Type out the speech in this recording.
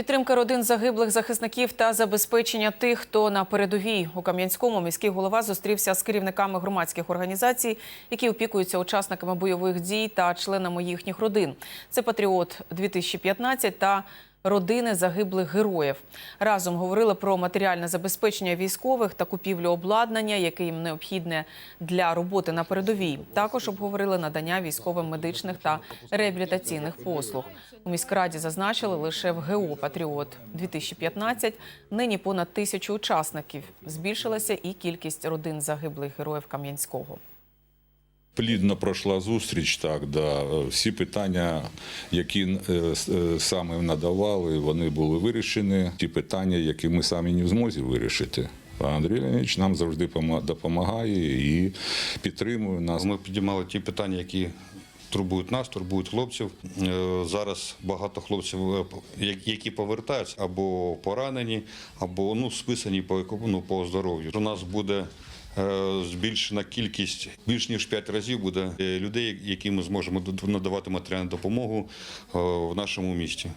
Підтримка родин загиблих захисників та забезпечення тих, хто на передовій у Кам'янському міський голова зустрівся з керівниками громадських організацій, які опікуються учасниками бойових дій та членами їхніх родин. Це Патріот 2015 та родини загиблих героїв. Разом говорили про матеріальне забезпечення військових та купівлю обладнання, яке їм необхідне для роботи на передовій. Також обговорили надання військовим медичних та реабілітаційних послуг. У міськраді зазначили лише в ГО Патріот 2015 нині понад тисячу учасників. Збільшилася і кількість родин загиблих героїв Кам'янського. Плідно пройшла зустріч, так, да. Всі питання, які е, е, саме надавали, вони були вирішені. Ті питання, які ми самі не в змозі вирішити. А Андрій Леонідович нам завжди пома- допомагає і підтримує нас. Ми підіймали ті питання, які турбують нас, турбують хлопців. Е, Зараз багато хлопців, які повертаються або поранені, або ну, списані по, ну, по здоров'ю. У нас буде збільшена кількість, більш ніж 5 разів буде е, людей, яким ми зможемо надавати матеріальну допомогу е, в нашому місті.